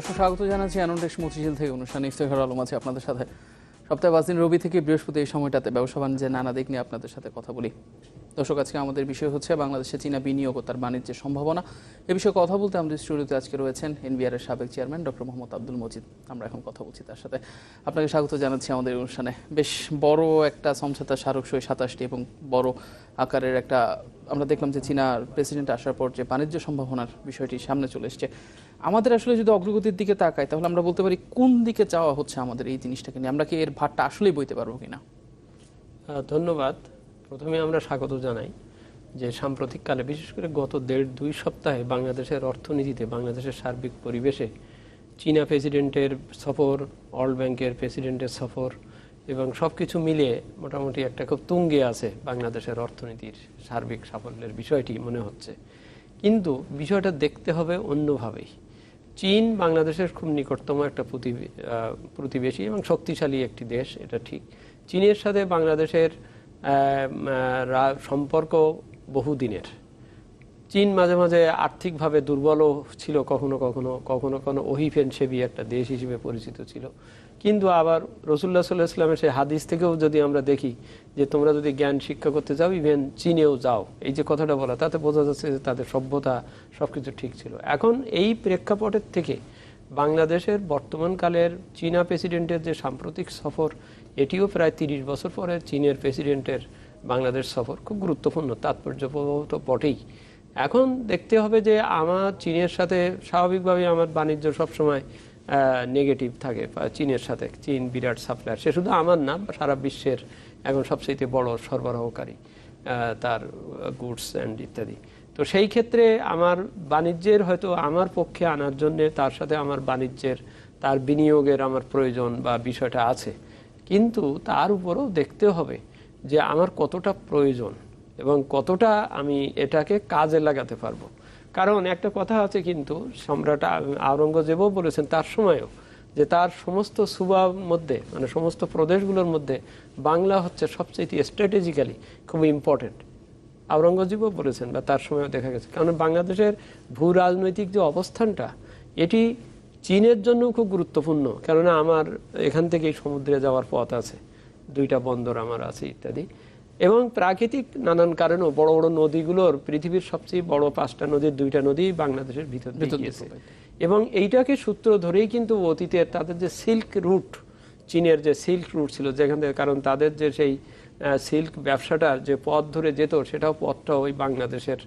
দর্শক, স্বাগত জানাচ্ছি আনন্দেশ মতিঝিল থেকে অনুষ্ঠান ইফতেখার আলম আছে আপনাদের সাথে। সপ্তাহে পাঁচ দিন রবি থেকে বৃহস্পতি এই সময়টাতে ব্যবসা বাণিজ্যে নানা দিক নিয়ে আপনাদের সাথে কথা বলি। দর্শক, আজকে আমাদের বিষয় হচ্ছে বাংলাদেশে চীনা বিনিয়োগ ও তার বাণিজ্যের সম্ভাবনা। এ বিষয়ে কথা বলতে আমাদের স্টুডিওতে আজকে রয়েছেন এনবিআর এর সাবেক চেয়ারম্যান ডক্টর মোহাম্মদ আব্দুল মজিদ। আমরা এখন কথা বলছি তার সাথে। আপনাকে স্বাগত জানাচ্ছি আমাদের অনুষ্ঠানে। বেশ বড় একটা সমঝোতা স্মারকসই সাতাশটি এবং বড় আকারের একটা, আমরা দেখলাম যে চীনা প্রেসিডেন্ট আসার পর যে বাণিজ্য সম্ভাবনার বিষয়টি সামনে চলে এসছে। আমাদের আসলে যদি অগ্রগতির দিকে তাকাই, তাহলে আমরা বলতে পারি কোন দিকে চাওয়া হচ্ছে আমাদের এই জিনিসটাকে নিয়ে। আমরা কি এর ভারটা আসলেই বইতে পারব কিনা? ধন্যবাদ। প্রথমে আমরা স্বাগত জানাই যে সাম্প্রতিককালে, বিশেষ করে গত দেড় দুই সপ্তাহে বাংলাদেশের অর্থনীতিতে, বাংলাদেশের সার্বিক পরিবেশে চীনা প্রেসিডেন্টের সফর, ওয়ার্ল্ড ব্যাংকের প্রেসিডেন্টের সফর এবং সব কিছু মিলিয়ে মোটামুটি একটা খুব তুঙ্গে আছে বাংলাদেশের অর্থনীতির সার্বিক সাফল্যের বিষয়টি মনে হচ্ছে। কিন্তু বিষয়টা দেখতে হবে অন্যভাবেই। চীন বাংলাদেশের খুব নিকটতম একটা প্রতিবে- প্রতিবেশী এবং শক্তিশালী একটি দেশ, এটা ঠিক। চীনের সাথে বাংলাদেশের সম্পর্ক বহুদিনের চীন মাঝে মাঝে আর্থিকভাবে দুর্বলও ছিল, কখনো কখনো কখনো কখনো ওহিফেন সেবি একটা দেশ হিসেবে পরিচিত ছিল। কিন্তু আবার রসুল্লাহ সাল্লাহ ইসলামের সেই হাদিস থেকেও যদি আমরা দেখি যে তোমরা যদি জ্ঞান শিক্ষা করতে যাও ইভেন চীনেও যাও, এই যে কথাটা বলা, তাতে বোঝা যাচ্ছে যে তাদের সভ্যতা সব কিছু ঠিক ছিল। এখন এই প্রেক্ষাপটের থেকে বাংলাদেশের বর্তমানকালের চীনা প্রেসিডেন্টের যে সাম্প্রতিক সফর এটিও প্রায় তিরিশ বছর পরে চীনের প্রেসিডেন্টের বাংলাদেশ সফর খুব গুরুত্বপূর্ণ তাৎপর্যপ্রবাহ তো বটেই। এখন দেখতে হবে যে আমার চীনের সাথে স্বাভাবিকভাবে আমার বাণিজ্য সবসময় নেগেটিভ থাকে চীনের সাথে চীন বিরাট সাপ্লায়ার সে শুধু আমার না, সারা বিশ্বের এখন সবচেয়ে বড় সরবরাহকারী তার গুডস অ্যান্ড ইত্যাদি। তো সেই ক্ষেত্রে আমার বাণিজ্যের হয়তো আমার পক্ষে আনার জন্যে তার সাথে আমার বাণিজ্যের, তার বিনিয়োগের আমার প্রয়োজন বা বিষয়টা আছে। কিন্তু তার উপরেও দেখতে হবে যে আমার কতটা প্রয়োজন এবং কতটা আমি এটাকে কাজে লাগাতে পারব। কারণ একটা কথা আছে কিন্তু, সম্রাট আওরঙ্গজেবও বলেছেন তার সময়ও যে তার সমস্ত সুবার মধ্যে মানে সমস্ত প্রদেশগুলোর মধ্যে বাংলা হচ্ছে সবচেয়ে স্ট্র্যাটেজিক্যালি খুব ইম্পর্টেন্ট আওরঙ্গজেবও বলেছেন বা তার সময়ও দেখা গেছে। কারণ বাংলাদেশের ভূ রাজনৈতিক যে অবস্থানটা, এটি চীনের জন্য খুব গুরুত্বপূর্ণ কেননা আমার এখান থেকেই সমুদ্রে যাওয়ার পথ আছে। দুইটা বন্দর আমার আছে ইত্যাদি। এবং প্রাকৃতিক নানান কারণেও বড় বড় নদীগুলোর পৃথিবীর সবচেয়ে বড় পাঁচটা নদীর দুইটা নদী বাংলাদেশের ভিতর গিয়েছে। এবং এইটাকে সূত্র ধরেই কিন্তু অতীতে তাদের যে সিল্ক রুট চীনের যে সিল্ক রুট ছিল যেখান থেকে কারণ তাদের যে সেই সিল্ক ব্যবসাটার যে পথ ধরে যেত সেটাও পথটা ওই বাংলাদেশের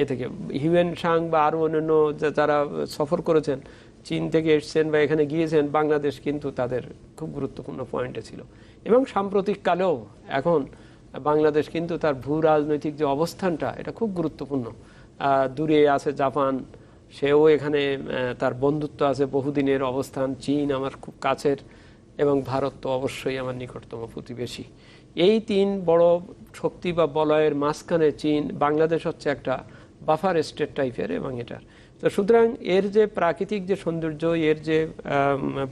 এ থেকে। হিউয়েন সাং বা আরও অন্যান্য যারা সফর করেছেন চীন থেকে এসছেন বা এখানে গিয়েছেন, বাংলাদেশ কিন্তু তাদের খুব গুরুত্বপূর্ণ পয়েন্টে ছিল। এবং সাম্প্রতিক কালেও এখন বাংলাদেশ কিন্তু তার ভূ রাজনৈতিক যে অবস্থানটা, এটা খুব গুরুত্বপূর্ণ। দূরে আছে জাপান, সেও এখানে তার বন্ধুত্ব আছে বহুদিনের অবস্থান। চীন আমার খুব কাছের এবং ভারত তো অবশ্যই আমার নিকটতম প্রতিবেশী। এই তিন বড় শক্তি বা বলয়ের মাঝখানে চীন, বাংলাদেশ হচ্ছে একটা বাফার স্টেট টাইপের এবং এটার তো সুতরাং এর যে প্রাকৃতিক যে সৌন্দর্য, এর যে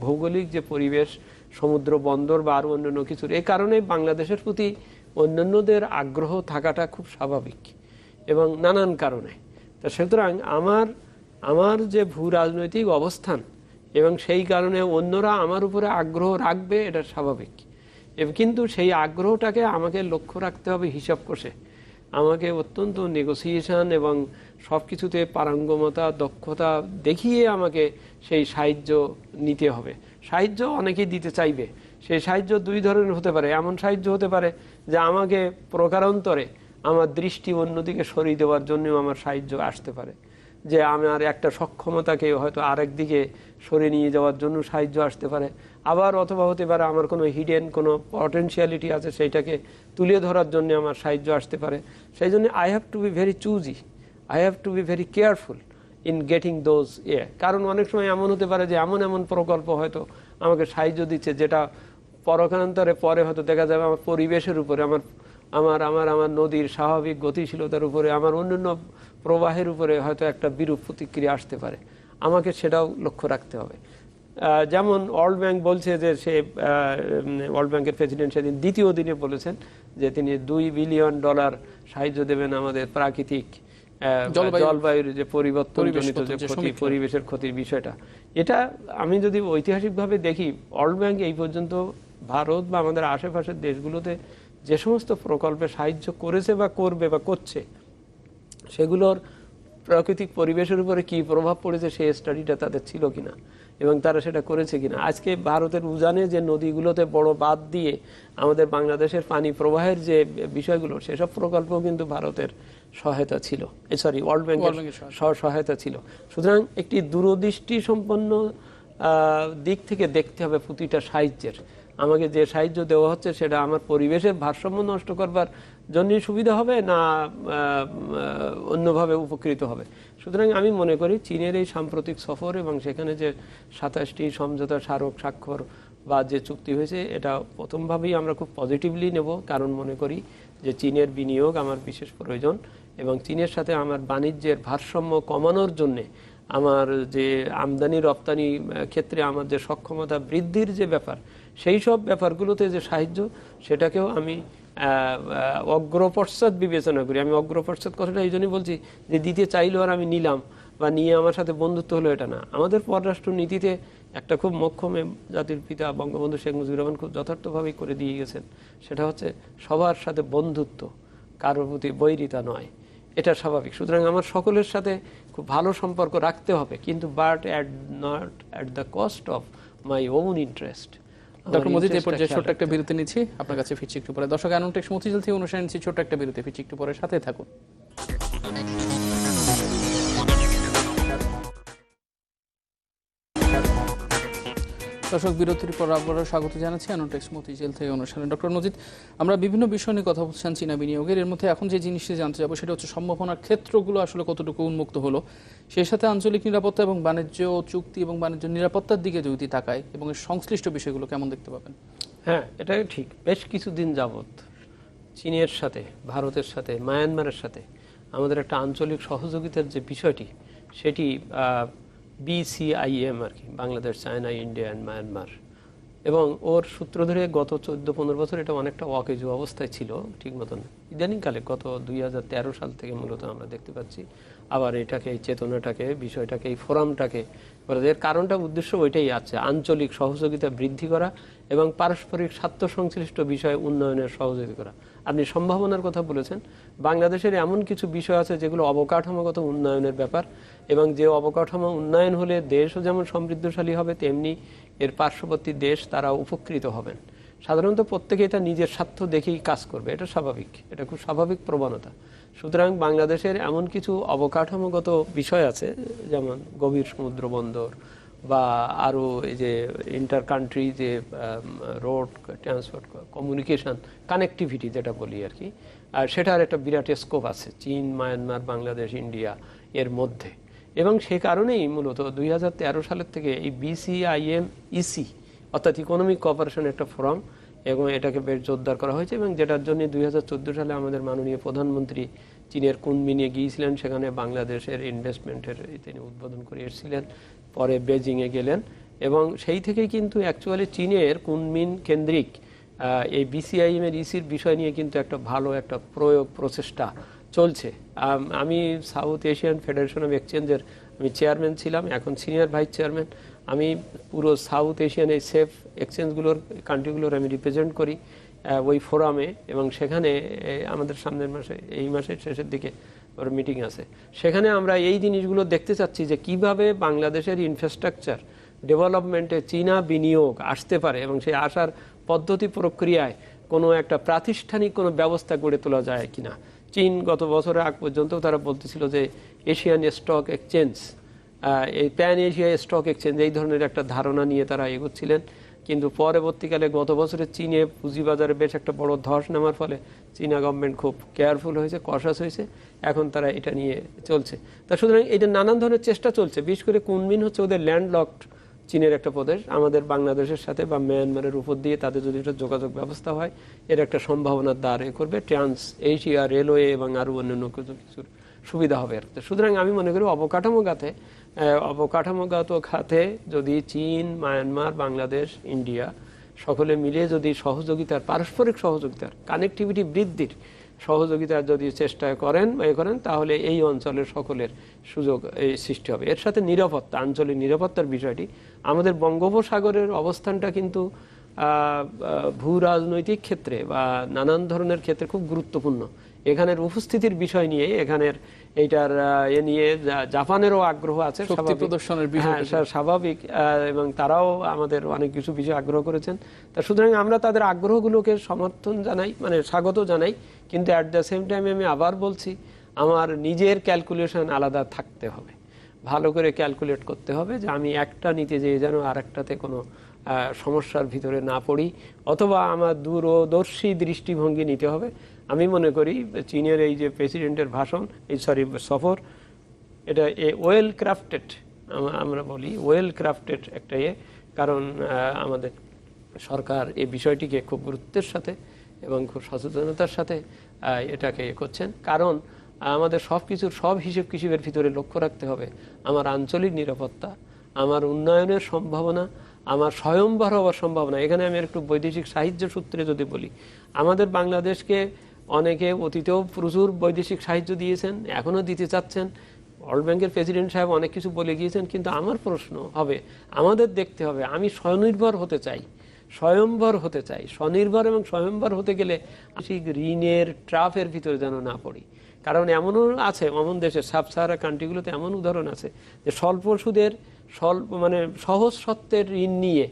ভৌগোলিক যে পরিবেশ, সমুদ্র বন্দর বা আরও অন্যান্য কিছুর এই কারণে বাংলাদেশের প্রতি অন্যান্যদের আগ্রহ থাকাটা খুব স্বাভাবিক এবং নানান কারণে। তা সুতরাং আমার আমার যে ভূ রাজনৈতিক অবস্থান এবং সেই কারণে অন্যরা আমার উপরে আগ্রহ রাখবে, এটা স্বাভাবিক। কিন্তু সেই আগ্রহটাকে আমাকে লক্ষ্য রাখতে হবে হিসাব কষে আমাকে অত্যন্ত নেগোসিয়েশান এবং সব কিছুতে পারঙ্গমতা, দক্ষতা দেখিয়ে আমাকে সেই সাহায্য নিতে হবে। সাহায্য অনেকেই দিতে চাইবে। সেই সাহায্য দুই ধরনের হতে পারে। এমন সাহায্য হতে পারে যে আমাকে প্রকারান্তরে আমার দৃষ্টি অন্যদিকে সরিয়ে দেওয়ার জন্য আমার সাহায্য আসতে পারে। যে আমার একটা সক্ষমতাকে হয়তো আরেক দিকে সরে নিয়ে যাওয়ার জন্য সাহায্য আসতে পারে। আবার অথবা হতে পারে আমার কোনো হিডেন কোনো পটেনশিয়ালিটি আছে সেইটাকে তুলে ধরার জন্য আমার সাহায্য আসতে পারে। সেই জন্য I have to be very choosy I have to be very careful in getting those ইয়ে কারণ অনেক সময় এমন হতে পারে যে এমন এমন প্রকল্প হয়তো আমাকে সাহায্য দিচ্ছে যেটা পরকান্তরে পরে হয়তো দেখা যাবে আমার পরিবেশের উপরে, আমার আমার আমার আমার নদীর স্বাভাবিক গতিশীলতার উপরে, আমার অন্যান্য প্রবাহের উপরে হয়তো একটা বিরূপ প্রতিক্রিয়া আসতে পারে। আমাকে সেটাও লক্ষ্য রাখতে হবে। যেমন ওয়ার্ল্ড ব্যাংক বলছে যে সে ওয়ার্ল্ড ব্যাংকের প্রেসিডেন্ট সেদিন দ্বিতীয় দিনে বলেছেন যে তিনি দুই বিলিয়ন ডলার সাহায্য দেবেন আমাদের প্রাকৃতিক জলবায়ুর যে পরিবর্তন যে যে ক্ষতি পরিবেশের ক্ষতির বিষয়টা। এটা আমি যদি ঐতিহাসিকভাবে দেখি ওয়ার্ল্ড ব্যাংক এই পর্যন্ত ভারত বা আমাদের আশেপাশের দেশগুলোতে যে সমস্ত প্রকল্পে সাহায্য করেছে বা করবে বা করছে সেগুলোর প্রাকৃতিক পরিবেশের উপরে কি প্রভাব পড়েছে সেই স্টাডিটা তাদের ছিল কিনা? এবং তারা সেটা করেছে কিনা? আজকে ভারতের উজানে যে নদীগুলোতে বড় বাদ দিয়ে আমাদের বাংলাদেশের পানি প্রবাহের যে বিষয়গুলো সেসব প্রকল্প কিন্তু ভারতের সহায়তা ছিল। সরি ওয়ার্ল্ড ব্যাংকের সহায়তা। ছিল। সুতরাং একটি দূরদৃষ্টি সম্পন্ন দিক থেকে দেখতে হবে প্রতিটা সাহায্যের। আমাকে যে সাহায্য দেওয়া হচ্ছে সেটা আমার পরিবেশের ভারসাম্য নষ্ট করবার জন্যই সুবিধা হবে না অন্যভাবে উপকৃত হবে। সুতরাং আমি মনে করি চীনের এই সাম্প্রতিক সফর এবং সেখানে যে সাতাশটি সমঝোতা স্মারক স্বাক্ষর বা যে চুক্তি হয়েছে, এটা প্রথমভাবেই আমরা খুব পজিটিভলি নেব। কারণ মনে করি যে চীনের বিনিয়োগ আমার বিশেষ প্রয়োজন এবং চীনের সাথে আমার বাণিজ্যের ভারসাম্য কমানোর জন্যে আমার যে আমদানি, রপ্তানি ক্ষেত্রে আমার যে সক্ষমতা বৃদ্ধির যে ব্যাপার, সেই সব ব্যাপারগুলোতে যে সাহায্য, সেটাকেও আমি অগ্রপশ্চাৎ বিবেচনা করি। আমি অগ্রপশ্চাৎ কথাটা এই জন্যই বলছি যে দিতে চাইলেও আর আমি নিলাম বা নিয়ে আমার সাথে বন্ধুত্ব হলো এটা না। আমাদের পররাষ্ট্র নীতিতে একটা খুব মক্ষমে জাতির পিতা বঙ্গবন্ধু শেখ মুজিবুর রহমান খুব যথার্থভাবেই করে দিয়ে গেছেন। সেটা হচ্ছে সবার সাথে বন্ধুত্ব, কারোর প্রতি বৈরিতা নয়। এটা স্বাভাবিক। সুতরাং আমার সকলের সাথে খুব ভালো সম্পর্ক রাখতে হবে কিন্তু but at not at the cost of my own interest doctor Modi এই পর্যায়ে ছোট্ট একটা বিরতি নিচ্ছি। আপনার কাছে ফিরছি একটু পরে। দর্শক অ্যানোটেক্স মতিঝিল থেকে অনুষ্ঠান নিচ্ছি ছোট্ট একটা বিরতি। ফিরছি একটু পরে। সাথে থাকুন। দর্শক বিরতির পর আবারও স্বাগত জানাচ্ছি অ্যানোটেক্স মতিঝিল থেকে অনুষ্ঠানে। ডক্টর মজিদ আমরা বিভিন্ন বিষয় নিয়ে কথা বলছেন চীনা বিনিয়োগের। এর মধ্যে এখন যে জিনিসটি জানতে যাব সেটা হচ্ছে সম্ভাবনার ক্ষেত্রগুলো আসলে কতটুকু উন্মুক্ত হলো। সেই সাথে আঞ্চলিক নিরাপত্তা এবং বাণিজ্য চুক্তি এবং বাণিজ্য নিরাপত্তার দিকে যদি তাকায় এবং এর সংশ্লিষ্ট বিষয়গুলো কেমন দেখতে পাবেন? হ্যাঁ এটা ঠিক। বেশ কিছুদিন যাবত চীনের সাথে, ভারতের সাথে, মায়ানমারের সাথে আমাদের একটা আঞ্চলিক সহযোগিতার যে বিষয়টি, সেটি বিসিআইএম আর কি Bangladesh, China, India and Myanmar এবং ওর সূত্র ধরে গত চোদ্দ, পনেরো বছর এটা অনেকটা অকেজু অবস্থায় ছিল, ঠিক মতন। ইদানিংকালে গত দুই হাজার তেরো সাল থেকে মূলত আমরা দেখতে পাচ্ছি, আবার এটাকে, এই চেতনাটাকে, বিষয়টাকে, এই ফোরামটাকে এর কারণটা, উদ্দেশ্য ওইটাই আছে। আঞ্চলিক সহযোগিতা বৃদ্ধি করা এবং পারস্পরিক স্বার্থ সংশ্লিষ্ট বিষয়ে উন্নয়নের সহযোগিতা করা। আপনি সম্ভাবনার কথা বলেছেন। বাংলাদেশের এমন কিছু বিষয় আছে যেগুলো অবকাঠামোগত উন্নয়নের ব্যাপার এবং যে অবকাঠামো উন্নয়ন হলে দেশও যেমন সমৃদ্ধশালী হবে, তেমনি এর পার্শ্ববর্তী দেশ তারা উপকৃত হবেন। সাধারণত প্রত্যেকে এটা নিজের স্বার্থ দেখেই কাজ করবে, এটা স্বাভাবিক, এটা খুব স্বাভাবিক প্রবণতা। সুতরাং বাংলাদেশের এমন কিছু অবকাঠামোগত বিষয় আছে, যেমন গভীর সমুদ্র বন্দর বা আরও এই যে ইন্টার কান্ট্রি যে রোড ট্রান্সপোর্ট কমিউনিকেশন কানেক্টিভিটি যেটা বলি আর কি, আর সেটার একটা বিরাট স্কোপ আছে, চীন মায়ানমার বাংলাদেশ ইন্ডিয়া এর মধ্যে। এবং সে কারণেই মূলত দুই হাজার তেরো সালের থেকে এই বিসিআইএম ইসি অর্থাৎ ইকোনমিক কোঅপারেশন একটা ফোরাম এবং এটাকে বেশ জোরদার করা হয়েছে, এবং যেটার জন্য দুই হাজার চোদ্দ সালে আমাদের মাননীয় প্রধানমন্ত্রী চীনের কুনমিনে গিয়েছিলেন, সেখানে বাংলাদেশের ইনভেস্টমেন্টের তিনি উদ্বোধন করে এসেছিলেন, পরে বেজিংয়ে গেলেন, এবং সেই থেকেই কিন্তু অ্যাকচুয়ালি চীনের কুনমিন কেন্দ্রিক এই বিসিআইএম এর ইসির বিষয় নিয়ে কিন্তু একটা ভালো একটা প্রয়োগ প্রচেষ্টা চলছে। আমি সাউথ এশিয়ান ফেডারেশন অফ এক্সচেঞ্জের আমি চেয়ারম্যান ছিলাম, এখন সিনিয়র ভাইস চেয়ারম্যান আমি পুরো সাউথ এশিয়ান এই সেফ এক্সচেঞ্জগুলোর কান্ট্রিগুলোর আমি রিপ্রেজেন্ট করি ওই ফোরামে এবং সেখানে আমাদের সামনের মাসে, এই মাসের শেষের দিকে ওর মিটিং আছে। সেখানে আমরা এই জিনিসগুলো দেখতে চাচ্ছি যে কীভাবে বাংলাদেশের ইনফ্রাস্ট্রাকচার ডেভেলপমেন্টে চীনা বিনিয়োগ আসতে পারে এবং সেই আসার পদ্ধতি প্রক্রিয়ায় কোনো একটা প্রাতিষ্ঠানিক কোনো ব্যবস্থা গড়ে তোলা যায় কিনা। চীন গত বছরের আগ পর্যন্ত তারা বলতেছিল যে এশিয়ান স্টক এক্সচেঞ্জ এই প্যান এশিয়া স্টক এক্সচেঞ্জ এই ধরনের একটা ধারণা নিয়ে তারা এগোচ্ছিলেন। কিন্তু পরবর্তীকালে গত বছরে চীনে পুঁজিবাজারে বেশ একটা বড় ধস নামার ফলে চীনা গভর্নমেন্ট খুব কেয়ারফুল হয়েছে কশাস হয়েছে। এখন তারা এটা নিয়ে চলছে। তা সুতরাং এটা নানান ধরনের চেষ্টা চলছে। বিশেষ করে কুনমিন হচ্ছে ওদের ল্যান্ডলকড চীনের একটা প্রদেশ। আমাদের বাংলাদেশের সাথে বা মিয়ানমারের উপর দিয়ে তাদের যদি একটা যোগাযোগ ব্যবস্থা হয়, এর একটা সম্ভাবনার দ্বার এ করবে। ট্রান্স এশিয়া রেলওয়ে এবং আরও অন্যান্য কিছু কিছুর সুবিধা হবে আর সুতরাং আমি মনে করি অবকাঠামো খাতে অবকাঠামোগত খাতে যদি চীন, মায়ানমার, বাংলাদেশ, ইন্ডিয়া সকলে মিলে যদি সহযোগিতার, পারস্পরিক সহযোগিতার কানেক্টিভিটি বৃদ্ধির সহযোগিতার যদি চেষ্টা করেন এ করেন, তাহলে এই অঞ্চলের সকলের সুযোগ এই সৃষ্টি হবে। এর সাথে নিরাপত্তা, আঞ্চলিক নিরাপত্তার বিষয়টি, আমাদের বঙ্গোপসাগরের অবস্থানটা কিন্তু ভূ রাজনৈতিক ক্ষেত্রে বা নানান ধরনের ক্ষেত্রে খুব গুরুত্বপূর্ণ। এখানের উপস্থিতির বিষয় নিয়ে এখানের এইটার এ নিয়ে জাপানেরও আগ্রহ আছে। প্রদর্শনের হ্যাঁ, স্বাভাবিক এবং তারাও আমাদের অনেক কিছু বিষয়ে আগ্রহ করেছেন। তা সুতরাং আমরা তাদের আগ্রহগুলোকে সমর্থন জানাই মানে স্বাগত জানাই কিন্তু অ্যাট দ্য সেম টাইম আমি আবার বলছি আমার নিজের ক্যালকুলেশন আলাদা থাকতে হবে। ভালো করে ক্যালকুলেট করতে হবে যে আমি একটা নিতে যেয়ে যেন আর একটাতে কোনো সমস্যার ভিতরে না পড়ি, অথবা আমার দূরদর্শী দৃষ্টিভঙ্গি নিতে হবে। আমি মনে করি চীনের এই যে প্রেসিডেন্টের ভাষণ, এই সরি, সফর, এটা এ ওয়েল ক্রাফটেড আমরা বলি ওয়েল ক্রাফটেড একটা ইয়ে কারণ আমাদের সরকার এই বিষয়টিকে খুব গুরুত্বের সাথে এবং খুব সচেতনতার সাথে এটাকে করছেন। কারণ, আমাদের সব কিছুর সব হিসেব কিসেবের ভিতরে লক্ষ্য রাখতে হবে। আমার আঞ্চলিক নিরাপত্তা, আমার উন্নয়নের সম্ভাবনা আমার স্বয়ংবর হওয়ার সম্ভাবনা। এখানে আমি একটু বৈদেশিক সাহিত্য সূত্রে যদি বলি, আমাদের বাংলাদেশকে অনেকে অতীতেও প্রচুর বৈদেশিক সাহায্য দিয়েছেন, এখনও দিতে চাচ্ছেন। ওয়ার্ল্ড ব্যাংকের প্রেসিডেন্ট সাহেব অনেক কিছু বলে গিয়েছেন, কিন্তু আমার প্রশ্ন হবে, আমাদের দেখতে হবে, আমি স্বনির্ভর হতে চাই, স্বয়ম্বর হতে চাই, স্বনির্ভর এবং স্বয়ম্বর হতে গেলে ঠিক ঋণের ট্রাফের ভিতরে যেন না পড়ি। কারণ এমনও আছে এমন দেশের সাব সাহারা কান্ট্রিগুলোতে এমন উদাহরণ আছে যে স্বল্প সুদের স্বল্প মানে সহজ সত্ত্বের ঋণ নিয়ে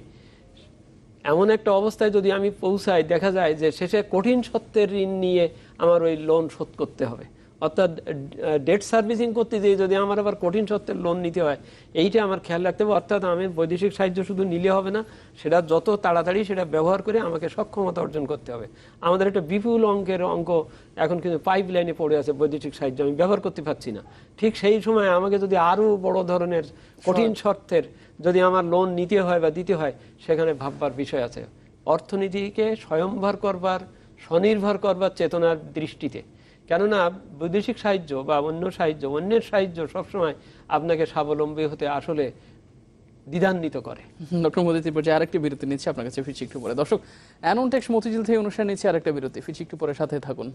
এমন একটা অবস্থায় যদি আমি পৌঁছাই, দেখা যায় যে শেষে কঠিন সত্যের ঋণ নিয়ে আমার ওই লোন শোধ করতে হবে। অর্থাৎ ডেট সার্ভিসিং করতে যেয়ে যদি আমার আবার কঠিন সত্ত্বের লোন নিতে হয় এইটা আমার খেয়াল রাখতে হবে। অর্থাৎ আমি বৈদেশিক সাহায্য শুধু নিলে হবে না সেটা যত তাড়াতাড়ি সেটা ব্যবহার করে আমাকে সক্ষমতা অর্জন করতে হবে। আমাদের একটা বিপুল অঙ্কের অঙ্ক এখন কিন্তু পাইপ লাইনে পড়ে আছে বৈদেশিক সাহায্য আমি ব্যবহার করতে পারছি না। ঠিক সেই সময় আমাকে যদি আরও বড় ধরনের কঠিন শর্তের যদি আমার লোন নিতে হয় বা দিতে হয় সেখানে ভাববার বিষয় আছে। অর্থনীতিকে স্বয়ংভর করবার স্বনির্ভর করবার চেতনার দৃষ্টিতে কেননা বৈদেশিক সাহায্য বা অন্য সাহায্য, অন্যের সাহায্য সবসময় আপনাকে স্বাবলম্বী হতে আসলে দ্বিধান্বিত করে। ডক্টর মোদী ত্রিপুরা আরেকটি বিরতি নিচ্ছে, আপনার কাছে ফিরছি একটু পরে। দর্শক অ্যানোনটেক্স মতিঝিল থেকে অনুষ্ঠান নিচ্ছে, আরেকটা বিরতি। ফিরছি একটু পরে, সাথে থাকুন।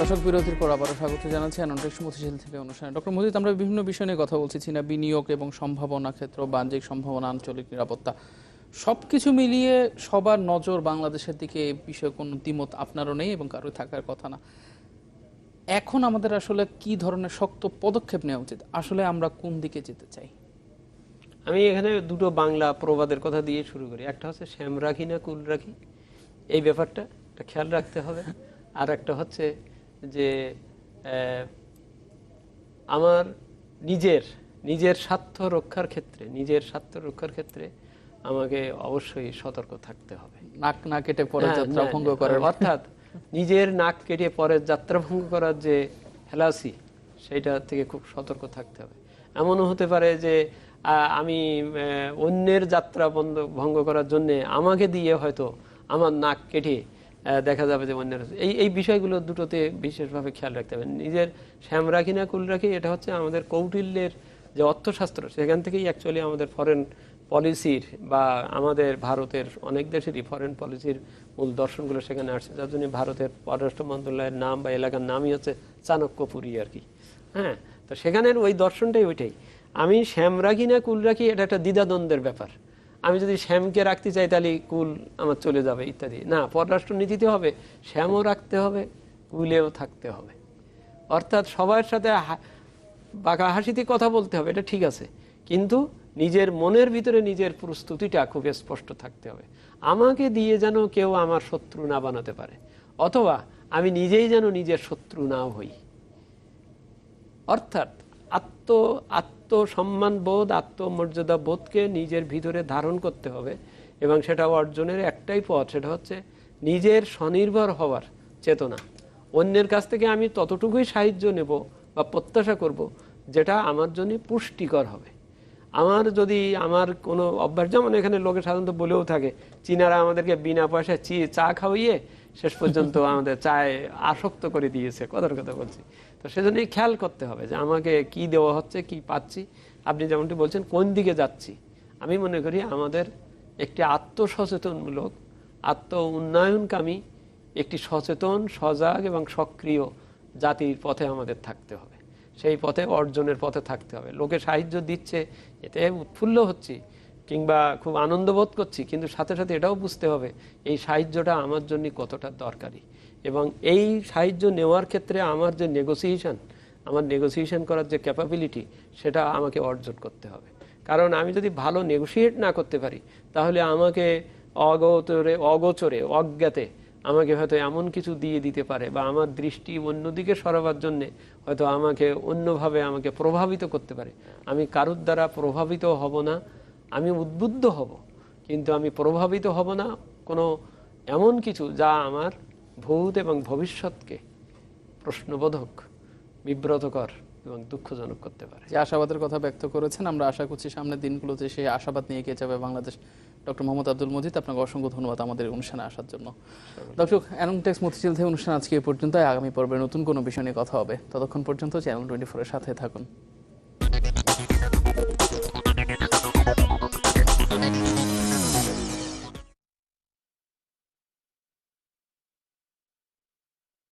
দর্শক বিরতির পর আবারও স্বাগত জানাচ্ছি অ্যানোনটেক্স মতিঝিল থেকে অনুষ্ঠানে। ডক্টর মোদী আমরা বিভিন্ন বিষয় নিয়ে কথা বলছি, চীনা বিনিয়োগ এবং সম্ভাবনা ক্ষেত্র, বাণিজ্যিক সম্ভাবনা, আঞ্চলিক নিরাপত্তা। সব কিছু মিলিয়ে সবার নজর বাংলাদেশের দিকে এই বিষয়ে কোনো দ্বিমত আপনারও নেই এবং কারোর থাকার কথা না। এখন আমাদের আসলে কি ধরনের শক্ত পদক্ষেপ নেওয়া উচিত? আসলে আমরা কোন দিকে যেতে চাই? আমি এখানে দুটো বাংলা প্রবাদের কথা দিয়ে শুরু করি। একটা হচ্ছে শ্যাম রাখি না কুল রাখি এই ব্যাপারটা খেয়াল রাখতে হবে। আর একটা হচ্ছে যে আমার নিজের নিজের স্বার্থ রক্ষার ক্ষেত্রে নিজের স্বার্থ রক্ষার ক্ষেত্রে আমাকে অবশ্যই সতর্ক থাকতে হবে। নাক না কেটে পরে হ্যাঁ, যাত্রা ভঙ্গ করার। অর্থাৎ নিজের নাক কেটে পরের যাত্রা ভঙ্গ করার যে হেলাসি সেইটা থেকে খুব সতর্ক থাকতে হবে। এমনও হতে পারে যে আমি অন্যের যাত্রা বন্ধ ভঙ্গ করার জন্যে আমাকে দিয়ে হয়তো আমার নাক কেটে দেখা যাবে যে অন্যের এই এই বিষয়গুলো দুটোতে বিশেষভাবে খেয়াল রাখতে হবে। নিজের শ্যাম রাখি না কুল রাখি এটা হচ্ছে আমাদের কৌটিল্যের যে অর্থশাস্ত্র, সেখান থেকেই অ্যাকচুয়ালি আমাদের ফরেন পলিসির বা আমাদের ভারতের অনেক দেশেরই ফরেন পলিসির মূল দর্শনগুলো সেখানে আসছে। যার জন্য ভারতের পররাষ্ট্র মন্ত্রণালয়ের নাম বা এলাকার নামই হচ্ছে চাণক্যপুরী আর কি। হ্যাঁ তো সেখানের ওই দর্শনটাই ওইটাই। আমি শ্যাম রাখি না কুল রাখি এটা একটা দ্বিধাদ্বন্দ্বের ব্যাপার। আমি যদি শ্যামকে রাখতে চাই তাহলে কুল আমার চলে যাবে ইত্যাদি। না পররাষ্ট্র নীতিতে হবে, শ্যামও রাখতে হবে, কুলেও থাকতে হবে। অর্থাৎ সবার সাথে বাঁকা হাসিতে কথা বলতে হবে, এটা ঠিক আছে। কিন্তু নিজের মনের ভিতরে নিজের প্রস্তুতিটা খুব স্পষ্ট থাকতে হবে। আমাকে দিয়ে যেন কেউ আমার শত্রু না বানাতে পারে, অথবা আমি নিজেই যেন নিজের শত্রু না হই। অর্থাৎ আত্ম, আত্মসম্মান বোধ, আত্মমর্যাদা বোধকে নিজের ভিতরে ধারণ করতে হবে। এবং সেটা অর্জনের একটাই পথ, সেটা হচ্ছে নিজের স্বনির্ভর হওয়ার চেতনা। অন্যের কাছ থেকে আমি ততটুকুই সাহায্য নেব বা প্রত্যাশা করব, যেটা আমার জন্য পুষ্টিকর হবে। আমার যদি আমার কোনো অভ্যাস, যেমন এখানে লোকে সাধারণত বলেও থাকে, চীনারা আমাদেরকে বিনা পয়সায় চি, চা খাওয়িয়ে শেষ পর্যন্ত আমাদের চায় আসক্ত করে দিয়েছে। কথার কথা বলছি। তো সেজন্যই খেয়াল করতে হবে যে আমাকে কি দেওয়া হচ্ছে, কি পাচ্ছি। আপনি যেমনটি বলছেন, কোন দিকে যাচ্ছি? আমি মনে করি আমাদের একটি আত্মসচেতনমূলক আত্ম উন্নয়নকামী একটি সচেতন, সজাগ এবং সক্রিয় জাতির পথে আমাদের থাকতে হবে। সেই পথে অর্জনের পথে থাকতে হবে। লোকে সাহায্য দিচ্ছে, এতে উৎফুল্ল হচ্ছি কিংবা খুব আনন্দ বোধ করছি, কিন্তু সাথে সাথে এটাও বুঝতে হবে, এই সাহায্যটা আমার জন্য কতটা দরকারি। এবং এই সাহায্য নেওয়ার ক্ষেত্রে আমার যে নেগোসিয়েশন আমার নেগোসিয়েশন করার যে ক্যাপাবিলিটি সেটা আমাকে অর্জন করতে হবে। কারণ আমি যদি ভালো নেগোসিয়েট না করতে পারি, তাহলে আমাকে অগোচরে অগোচরে, অজ্ঞাতে আমাকে হয়তো এমন কিছু দিয়ে দিতে পারে বা আমার দৃষ্টি অন্যদিকে সরাবার জন্য হয়তো আমাকে অন্যভাবে আমাকে প্রভাবিত করতে পারে। আমি কারুর দ্বারা প্রভাবিত হব না, আমি উদ্বুদ্ধ হব, কিন্তু আমি প্রভাবিত হব না কোনো এমন কিছু যা আমার ভূত এবং ভবিষ্যৎকে প্রশ্নবোধক বিব্রতকর এবং দুঃখজনক করতে পারে। যে আশাবাদের কথা ব্যক্ত করেছেন আমরা আশা করছি সামনের দিনগুলোতে সেই আশাবাদ নিয়ে এগিয়ে যাবে বাংলাদেশ ডক্টর মোহাম্মদ আব্দুল মজিদ। আপনাকে অসংখ্য ধন্যবাদ আমাদের অনুষ্ঠানে আসার জন্য। দর্শক অ্যানোটেক্স মতিঝিল থেকে অনুষ্ঠান আজকে এ পর্যন্ত আগামী পর্বে নতুন কোনো বিষয় নিয়ে কথা হবে। ততক্ষণ পর্যন্ত চ্যানেল টোয়েন্টি ফোরের সাথে থাকুন।